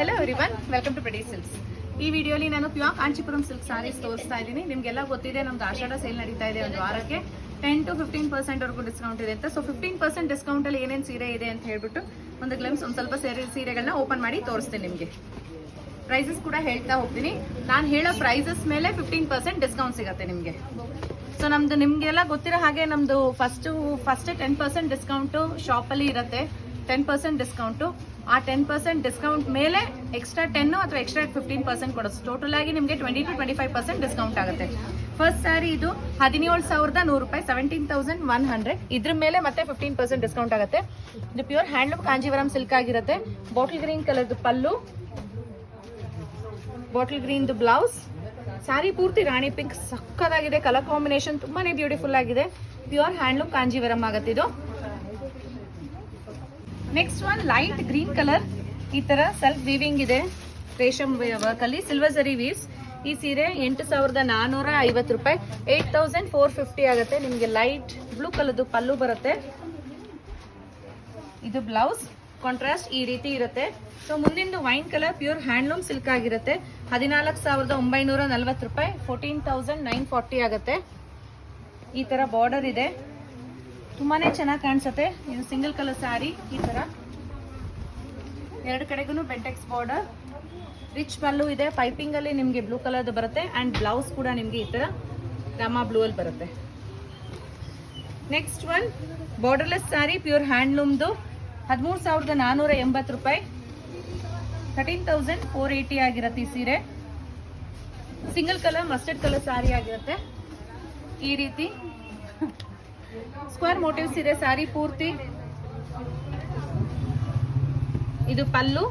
Hello everyone welcome to ಪ್ರಡಿ silks ಈ ವಿಡಿಯೋಲಿ ನಾನು ಪ್ಯೂರ್ ಕಾಂಚೀಪುರಂ ಸಿಲ್ಕ್ ಸಾರೀಸ್ ತೋರಿಸ್ತಾ ಇದ್ದೀನಿ. ನಿಮಗೆಲ್ಲ ಗೊತ್ತಿದೆ, ನಮ್ದು ಆಷಾಢ ಸೇಲ್ ನಡೀತಾ ಇದೆ ಒಂದು ವಾರಕ್ಕೆ. ಟೆನ್ ಟು ಫಿಫ್ಟೀನ್ ಪರ್ಸೆಂಟ್ ವರೆಗೂ ಡಿಸ್ಕೌಂಟ್ ಇದೆ ಅಂತ. ಸೊ ಫಿಫ್ಟೀನ್ ಪರ್ಸೆಂಟ್ ಡಿಸ್ಕೌಂಟಲ್ಲಿ ಏನೇನು ಸೀರೆ ಇದೆ ಅಂತ ಹೇಳ್ಬಿಟ್ಟು ಒಂದು ಗ್ಲಮ್ಸ್ ಒಂದು ಸ್ವಲ್ಪ ಸೀರೆ ಸೀರೆಗಳನ್ನ ಓಪನ್ ಮಾಡಿ ತೋರಿಸ್ತೀನಿ ನಿಮಗೆ. ಪ್ರೈಸಸ್ ಕೂಡ ಹೇಳ್ತಾ ಹೋಗ್ತೀನಿ. ನಾನು ಹೇಳೋ ಪ್ರೈಸಸ್ ಮೇಲೆ ಫಿಫ್ಟೀನ್ ಪರ್ಸೆಂಟ್ ಡಿಸ್ಕೌಂಟ್ ಸಿಗುತ್ತೆ ನಿಮಗೆ. ಸೊ ನಮ್ದು ನಿಮಗೆಲ್ಲ ಗೊತ್ತಿರೋ ಹಾಗೆ ನಮ್ಮದು first first ten percent discount ಶಾಪಲ್ಲಿ ಇರುತ್ತೆ. ಟೆನ್ ಪರ್ಸೆಂಟ್ ಡಿಸ್ಕೌಂಟು ಆ ಟೆನ್ ಪರ್ಸೆಂಟ್ ಡಿಸ್ಕೌಂಟ್ ಮೇಲೆ ಎಕ್ಸ್ಟ್ರಾ ಟೆನ್ನು ಅಥವಾ ಎಕ್ಸ್ಟ್ರಾ ಫಿಫ್ಟೀನ್ ಪರ್ಸೆಂಟ್ ಕೊಡೋದು. ಟೋಟಲ್ ಆಗಿ ನಿಮಗೆ twenty to twenty five percent discount ಆಗುತ್ತೆ. ಫಸ್ಟ್ ಸ್ಯಾರಿ ಇದು ಹದಿನೇಳು ಸಾವಿರದ ನೂರು ರೂಪಾಯಿ ಸೆವೆಂಟೀನ್ ತೌಸಂಡ್ ಒನ್ ಹಂಡ್ರೆಡ್ ಇದ್ರ ಮೇಲೆ ಮತ್ತೆ ಫಿಫ್ಟೀನ್ ಪರ್ಸೆಂಟ್ ಡಿಸ್ಕೌಂಟ್ ಆಗುತ್ತೆ. ಇದು ಪ್ಯೂರ್ ಹ್ಯಾಂಡ್ಲೂಮ್ ಕಾಂಜೀವರಂ ಸಿಲ್ಕ್ ಆಗಿರುತ್ತೆ. ಬಾಟಲ್ ಗ್ರೀನ್ ಕಲರ್ದು ಪಲ್ಲು. ಬಾಟಲ್ ಗ್ರೀನ್ದು ಬ್ಲೌಸ್ ಸ್ಯಾರಿ ಪೂರ್ತಿ ರಾಣಿ ಪಿಂಕ್ ಸಕ್ಕದಾಗಿದೆ ಕಲರ್ ಕಾಂಬಿನೇಷನ್ ತುಂಬಾನೇ ಬ್ಯೂಟಿಫುಲ್ ಆಗಿದೆ. ಪ್ಯೂರ್ ಹ್ಯಾಂಡ್ಲೂಮ್ ಕಾಂಜೀವರಂ ಆಗುತ್ತೆ ಇದು. Next one light green colour ಈ ತರ ಸೆಲ್ಫ್ ವೀವಿಂಗ್ ಇದೆ. ರೇಷಮ್ ವರ್ಕ್ ಅಲ್ಲಿ ಸಿಲ್ವರ್ ಸರಿ ವೀವ್ಸ್ ಈ ಸೀರೆ ಎಂಟು ಸಾವಿರದ ನಾನೂರ ಐವತ್ತು ರೂಪಾಯಿ. ಏಟ್ ತೌಸಂಡ್ ಫೋರ್ ಫಿಫ್ಟಿ ಆಗುತ್ತೆ. ನಿಮಗೆ ಲೈಟ್ ಬ್ಲೂ ಕಲರ್ದು ಪಲ್ಲು ಬರುತ್ತೆ. ಇದು ಬ್ಲೌಸ್ ಕಾಂಟ್ರಾಸ್ಟ್ ಈ ರೀತಿ ಇರುತ್ತೆ. ಸೊ ಮುಂದಿಂದು wine colour pure handloom silk ಆಗಿರುತ್ತೆ. ಹದಿನಾಲ್ಕು ಸಾವಿರದ ಒಂಬೈನೂರ ನಲ್ವತ್ತು ರೂಪಾಯಿ. ಫೋರ್ಟೀನ್ ತೌಸಂಡ್ ನೈನ್ ಫಾರ್ಟಿ ಆಗುತ್ತೆ. ಈ ತರ ಬಾರ್ಡರ್ ಇದೆ. ತುಂಬಾನೇ ಚೆನ್ನಾಗಿ ಕಾಣಿಸುತ್ತೆ. ಇದು ಸಿಂಗಲ್ ಕಲರ್ ಸ್ಯಾರಿ ಈ ತರ. ಎರಡು ಕಡೆಗೂ ಬೆಂಟೆಕ್ಸ್ ಬಾರ್ಡರ್ ರಿಚ್ ಪಲ್ಲು ಇದೆ. ಪೈಪಿಂಗ್ ಅಲ್ಲಿ ನಿಮಗೆ ಬ್ಲೂ ಕಲರ್ದು ಬರುತ್ತೆ. ಅಂಡ್ ಬ್ಲೌಸ್ ಕೂಡ ನಿಮಗೆ ಈ ತರ ರಾಮ ಬ್ಲೂ ಅಲ್ಲಿ ಬರುತ್ತೆ. Next one borderless sari pure ಹ್ಯಾಂಡ್ಲೂಮ್ದು ಹದಿಮೂರು ಸಾವಿರದ ನಾನ್ನೂರ ಎಂಬತ್ತು ರೂಪಾಯಿ. ಥರ್ಟೀನ್ ತೌಸಂಡ್ ಫೋರ್ ಏಯ್ಟಿ ಆಗಿರುತ್ತೆ ಈ ಸೀರೆ. Single colour mustard colour sari ಆಗಿರುತ್ತೆ. ಈ ರೀತಿ. ಸ್ಕ್ವೇರ್ ಮೋಟಿವ್ಸ್ ಇದೆ ಸ್ಯಾರಿ ಪೂರ್ತಿ. ಇದು ಪಲ್ಲು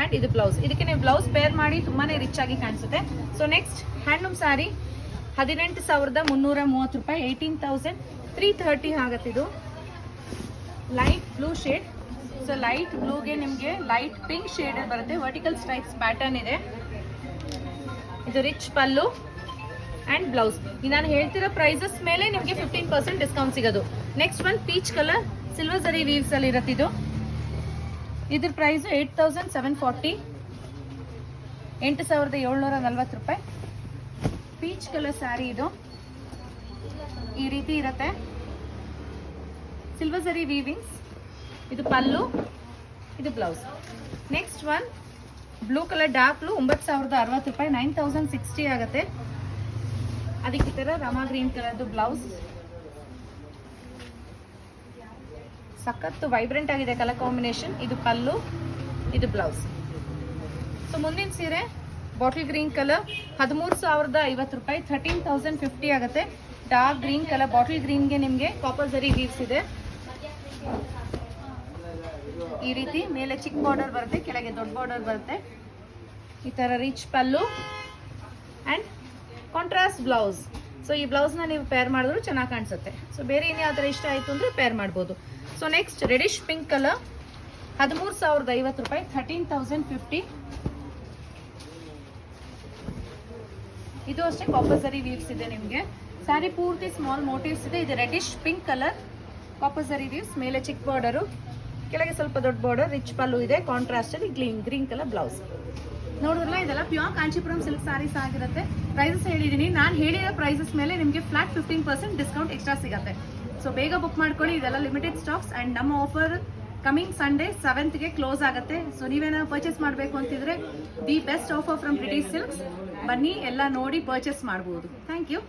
ಅಂಡ್ ಇದು ಬ್ಲೌಸ್ ಇದಕ್ಕೆ ನೀವು ಬ್ಲೌಸ್ ಪೇರ್ ಮಾಡಿ ತುಂಬಾನೇ ರಿಚ್ ಆಗಿ ಕಾಣಿಸುತ್ತೆ. ಸೊ ನೆಕ್ಸ್ಟ್ ಹ್ಯಾಂಡ್ಲೂಮ್ ಸ್ಯಾರಿ ಹದಿನೆಂಟು ಸಾವಿರದ ಮುನ್ನೂರ ಮೂವತ್ತು ರೂಪಾಯಿ ಏಯ್ಟೀನ್ ತೌಸಂಡ್ ತ್ರೀ ಥರ್ಟಿ ಆಗತ್ತೆ ಇದು. Light blue shade so light ಬ್ಲೂಗೆ ನಿಮಗೆ ಲೈಟ್ ಪಿಂಕ್ ಶೇಡ್ ಬರುತ್ತೆ. ವರ್ಟಿಕಲ್ ಸ್ಟ್ರೈಪ್ಸ್ ಪ್ಯಾಟರ್ನ್ ಇದೆ. ಇದು ರಿಚ್ ಪಲ್ಲು. ಅಂಡ್ ಬ್ಲೌಸ್ ನಾನು ಹೇಳ್ತಿರೋ ಪ್ರೈಸಸ್ ಮೇಲೆ ನಿಮಗೆ ಫಿಫ್ಟೀನ್ ಪರ್ಸೆಂಟ್ ಡಿಸ್ಕೌಂಟ್ ಸಿಗೋದು. Next one peach colour silver zari weaves ಅಲ್ಲಿ ಇರುತ್ತೆ ಇದು. ಇದ್ರ price eight thousand seven forty ಎಂಟು ಸಾವಿರದ ಏಳ್ನೂರ ನಲ್ವತ್ತು ರೂಪಾಯಿ. ಪೀಚ್ ಕಲರ್ ಸ್ಯಾರಿ ಇದು. ಈ ರೀತಿ ಇರುತ್ತೆ. ಸಿಲ್ವರ್ ಜರಿ ವೀವಿಂಗ್ಸ್ ಇದು ಪಲ್ಲು, ಇದು blouse next one blue colour dark blue ಒಂಬತ್ತು ಸಾವಿರದ ಅರವತ್ತು ರೂಪಾಯಿ. ನೈನ್ ತೌಸಂಡ್ ಸಿಕ್ಸ್ಟಿ ಆಗುತ್ತೆ. ಅದಕ್ಕೆ ಈ ಥರ ರಮಾ ಗ್ರೀನ್ ಕಲರ್ದು ಬ್ಲೌಸ್. ಸಖತ್ತು ವೈಬ್ರೆಂಟ್ ಆಗಿದೆ ಕಲರ್ ಕಾಂಬಿನೇಷನ್ ಇದು ಪಲ್ಲು ಇದು ಬ್ಲೌಸ್. ಸೊ ಮುಂದಿನ ಸೀರೆ ಬಾಟಲ್ ಗ್ರೀನ್ ಕಲರ್ ಹದಿಮೂರು ಸಾವಿರದ ಐವತ್ತು ರೂಪಾಯಿ ಥರ್ಟೀನ್ ತೌಸಂಡ್ ಫಿಫ್ಟಿ ಆಗುತ್ತೆ. ಡಾರ್ಕ್ ಗ್ರೀನ್ ಕಲರ್ ಬಾಟಲ್ ಗ್ರೀನ್ಗೆ ನಿಮಗೆ ಕಾಪರ್ ಜರಿ ವೀವ್ಸ್ ಇದೆ. ಈ ರೀತಿ ಮೇಲೆ ಚಿಕ್ಕ ಬಾರ್ಡರ್ ಬರುತ್ತೆ, ಕೆಳಗೆ ದೊಡ್ಡ ಬಾರ್ಡರ್ ಬರುತ್ತೆ. ಈ ಥರ rich pallu and contrast blouse so ಈ ಬ್ಲೌಸ್ನ ನೀವು ಪೇರ್ ಮಾಡಿದ್ರು ಚೆನ್ನಾಗಿ ಕಾಣಿಸುತ್ತೆ. ಸೊ ಬೇರೆ ಏನೇ ಥರ ಇಷ್ಟ ಆಯಿತು ಅಂದರೆ ಪೇರ್ ಮಾಡ್ಬೋದು. So next reddish pink colour ಹದಿಮೂರು ಸಾವಿರದ ಐವತ್ತು ರೂಪಾಯಿ ಥರ್ಟೀನ್ ತೌಸಂಡ್ ಫಿಫ್ಟಿ ಇದು ಅಷ್ಟೇ ಕಾಪಸರಿ ವೀವ್ಸ್ ಇದೆ ನಿಮಗೆ. ಸ್ಯಾರಿ ಪೂರ್ತಿ ಸ್ಮಾಲ್ ಮೋಟಿವ್ಸ್ ಇದೆ. ಇದು ರೆಡಿಶ್ ಪಿಂಕ್ ಕಲರ್ ಕಾಪಸರಿ ವೀವ್ಸ್ ಮೇಲೆ ಚಿಕ್ಕ ಬಾರ್ಡರು ಕೆಳಗೆ ಸ್ವಲ್ಪ ದೊಡ್ಡ ಬಾರ್ಡರ್ ರಿಚ್ ಪಲ್ಲು ಇದೆ ಕಾಂಟ್ರಾಸ್ಟಲ್ಲಿ ಗ್ಲೀನ್ ಗ್ರೀನ್ ಕಲರ್ ಬ್ಲೌಸ್ ನೋಡಿದ್ರಲ್ಲ, ಇದೆಲ್ಲ ಪ್ಯೂರ್ ಕಾಂಚಿಪುರಂ ಸಿಲ್ಕ್ ಸಾರೀಸ್ ಆಗಿರುತ್ತೆ. ಪ್ರೈಸಸ್ ಹೇಳಿದ್ದೀನಿ ನಾನು ಹೇಳಿರೋ ಪ್ರೈಸಸ್ ಮೇಲೆ ನಿಮಗೆ flat fifteen percent discount extra ಸಿಗುತ್ತೆ. ಸೊ ಬೇಗ ಬುಕ್ ಮಾಡ್ಕೊಳ್ಳಿ ಇದೆಲ್ಲ ಲಿಮಿಟೆಡ್ ಸ್ಟಾಕ್ಸ್ ಆ್ಯಂಡ್ ನಮ್ಮ ಆಫರ್ ಕಮಿಂಗ್ ಸಂಡೇ ಸೆವೆಂತ್ಗೆ ಕ್ಲೋಸ್ ಆಗುತ್ತೆ. ಸೊ ನೀವೇನೋ ಪರ್ಚೇಸ್ ಮಾಡಬೇಕು ಅಂತಿದ್ರೆ the best offer from British Silks ಬನ್ನಿ, ಎಲ್ಲ ನೋಡಿ ಪರ್ಚೇಸ್ ಮಾಡ್ಬೋದು. Thank you